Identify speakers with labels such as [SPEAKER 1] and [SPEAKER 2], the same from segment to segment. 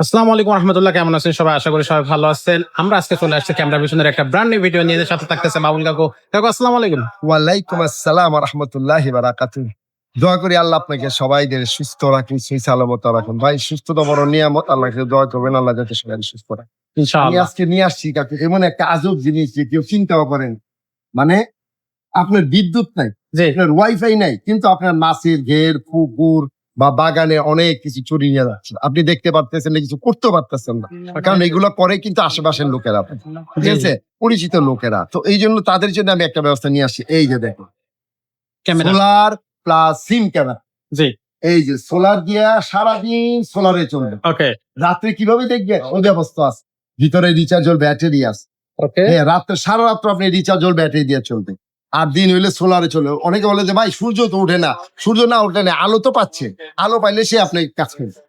[SPEAKER 1] আসসালামু আলাইকুম রহমতুল্লাহ কেমন আছেন সবাই? আশা করি সবাই ভালো আছেন। আমরা আজকে চলে আসছি ক্যামেরা পিছনের একটা ব্র্যান্ড নিউ ভিডিও নিয়ে। সাথে থাকতেছে কাকু। কাকু আসসালামু আলাইকুম।
[SPEAKER 2] ওয়ালাইকুম আসসালাম রহমতুল্লাহ বারাকাতু দোয়া করি আল্লাহ আপনাকে সবাইদের সুস্থ রাখুন সুই সালামত রাখুন। ভাই সুস্থতা বড় নিয়ামত আল্লাহকে দোয়া করবেন আল্লাহ যাতে সবাই সুস্থ রাখেন আমি আজকে নিয়ে আসছি কাকু এমন একটা আজব জিনিস যে কেউ চিন্তাও করেন মানে আপনার বিদ্যুৎ নাই আপনার ওয়াইফাই নাই কিন্তু আপনার মাছের ঘের পুকুর বা বাগানে অনেক কিছু চুরি নিয়ে যাচ্ছে আপনি দেখতে পারতেছেন না কিছু করতে পারতেছেন না। কারণ এগুলো করে কিন্তু আশেপাশের লোকেরা। ঠিক আছে? পরিচিত লোকেরা। তো এই জন্য তাদের জন্য আমি একটা ব্যবস্থা নিয়ে আসি এই যে দেখো সোলার প্লাস সিম ক্যামেরা।
[SPEAKER 1] জি।
[SPEAKER 2] এই যে সোলার দিয়া সারাদিন সোলারে চলবে।
[SPEAKER 1] ওকে।
[SPEAKER 2] রাত্রে কীভাবে দেখবে? ওই ব্যবস্থা আছে। ভিতরে রিচার্জেবল ব্যাটারি আছে।
[SPEAKER 1] ওকে।
[SPEAKER 2] হ্যাঁ রাত্রে সারা রাত্র আপনি রিচার্জেবল ব্যাটারি দিয়ে চলবে আর দিন হইলে সোলারে চলবে অনেকে বলে যে ভাই সূর্য তো ওঠে না। সূর্য না ওঠে না আলো তো পাচ্ছে। আলো পাইলে সে আপনি কাজ করবে।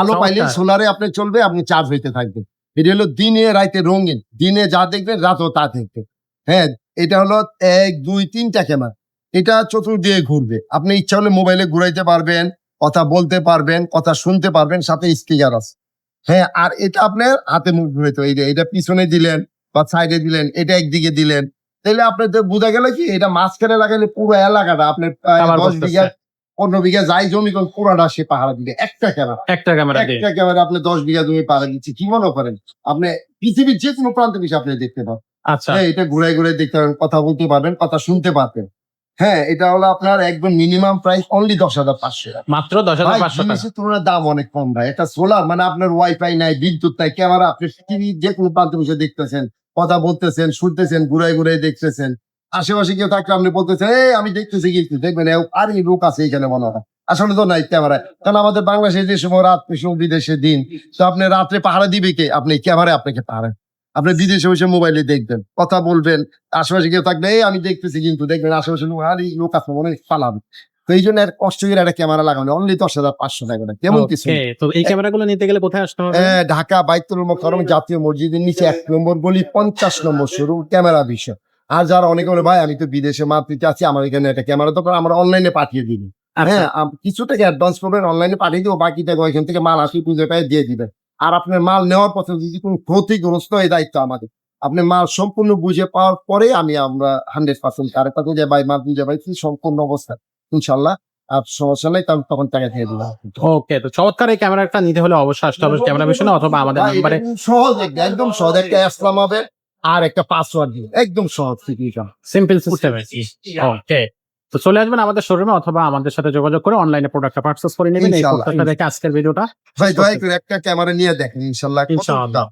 [SPEAKER 2] আলো পাইলে সোলারে আপনি চলবে আপনি চার্জ হইতে থাকবে এটা হলো দিনে রাইতে রঙিন। দিনে যা দেখবেন রাতও তা দেখবে হ্যাঁ এটা হলো এক দুই তিনটা ক্যামেরা এটা চতুর্দিকে ঘুরবে। আপনি ইচ্ছা হলে মোবাইলে ঘুরাইতে পারবেন কথা বলতে পারবেন কথা শুনতে পারবেন সাথে স্পিকার আছে। হ্যাঁ আর এটা আপনার হাতে মুখ। এই যে এটা পিছনে দিলেন বা সাইডে দিলেন এটা একদিকে দিলেন। তাহলে আপনার বোঝা গেল কি এটা মাঝখানে লাগালে পুরো এলাকাটা আপনার দশ বিঘা পনেরো বিঘা যাই জমি করে পুরাটা সে পাহাড়া দিলে একটা ক্যামেরা
[SPEAKER 1] একটা ক্যামেরা
[SPEAKER 2] একটা ক্যামেরা আপনি দশ বিঘা জমি পাহাড়া দিচ্ছে কি মনে করেন? আপনি পৃথিবীর যে কোনো প্রান্তে বিষয় আপনি দেখতে পান
[SPEAKER 1] আচ্ছা।
[SPEAKER 2] হ্যাঁ এটা ঘুরে ঘুরে দেখতে পারেন কথা বলতে পারবেন কথা শুনতে পারবেন। হ্যাঁ এটা হলো আপনার একদম মিনিমাম প্রাইস অনলি দশ হাজার পাঁচশো টাকা।
[SPEAKER 1] মাত্র দশ হাজার পাঁচশো
[SPEAKER 2] তুলনায় দাম অনেক কম ভাই। এটা সোলার মানে আপনার ওয়াইফাই নাই বিদ্যুৎ নাই ক্যামেরা আপনি পৃথিবীর যে কোনো প্রান্তে বসে দেখতেছেন কথা বলতেছেন শুনতেছেন ঘুরে ঘুরে দেখতেছেন। আশেপাশে কেউ থাকলে আপনি বলতেছেন এই আমি দেখতেছি কিন্তু দেখবেন আর এই লোক আছে এখানে মনে হয়। আসলে তো নাই ক্যামেরা কারণ আমাদের বাংলাদেশে যে সময় রাত বিদেশে দিন তো আপনি রাত্রে পাহারা দিবে কে? আপনি ক্যামেরায় আপনাকে পাহারা আপনি বিদেশে বসে মোবাইলে দেখবেন কথা বলবেন আশেপাশে কেউ থাকলে এই আমি দেখতেছি কিন্তু দেখবেন আশেপাশে লোক আর লোক আছে মনে পালাবে। তো এই জন্য কষ্ট করে একটা ক্যামেরা লাগানো অনলি দশ হাজার পাঁচশো টাকা। কেমন কিছু
[SPEAKER 1] তো এই ক্যামেরাগুলো নিতে গেলে কোথায় আসতে হবে?
[SPEAKER 2] হ্যাঁ, ঢাকা বাইতুল মোকাররম জাতীয় মসজিদের নিচে এক নম্বর গলি পঞ্চাশ নম্বর শুরু ক্যামেরা বিষয়। আর যারা অনেকে বলে ভাই আমি তো বিদেশে মাপ দিতে আছি আমার এখানে একটা ক্যামেরা তো আমরা অনলাইনে পাঠিয়ে দিবি।
[SPEAKER 1] আচ্ছা।
[SPEAKER 2] হ্যাঁ কিছু টাকা অ্যাডভান্স করবেন অনলাইনে পাঠিয়ে দিব বাকিটা এখান থেকে মাল আসি পুজো পায় দিয়ে দিবেন। আর আপনার মাল নেওয়ার পথে যদি কোনো ক্ষতিগ্রস্ত এই দায়িত্ব আমাদের। আপনি মাল সম্পূর্ণ বুঝে পাওয়ার পরে আমি আমরা হান্ড্রেড পার্সেন্ট কারেক্ট পাচ্ছি যে ভাই মাল বুঝে পাইছি সম্পূর্ণ অবস্থা। ইনশাল্লাহ আর সমস্যা নেই তখন তখন টাকা দিয়ে দিলাম।
[SPEAKER 1] ওকে তো চমৎকার এই ক্যামেরাটা নিতে হলে অবশ্যই আসতে হবে ক্যামেরা পিছনে অথবা আমাদের নাম্বারে
[SPEAKER 2] সহজ একটা, একদম সহজ একটা আসলাম হবে আর একটা পাসওয়ার্ড দিবে একদম সহজ।
[SPEAKER 1] সিম্পল সিস্টেম ওকে তো চলে আসবেন আমাদের শোরুমে অথবা আমাদের সাথে যোগাযোগ করে অনলাইনে প্রোডাক্টটা পারচেস করে নেবেন। এই প্রোডাক্টটা দেখে আজকের ভিডিওটা
[SPEAKER 2] ভাই দয়া করে একটা ক্যামেরা নিয়ে দেখেন ইনশাআল্লাহ কত
[SPEAKER 1] ইনশাআল্লাহ।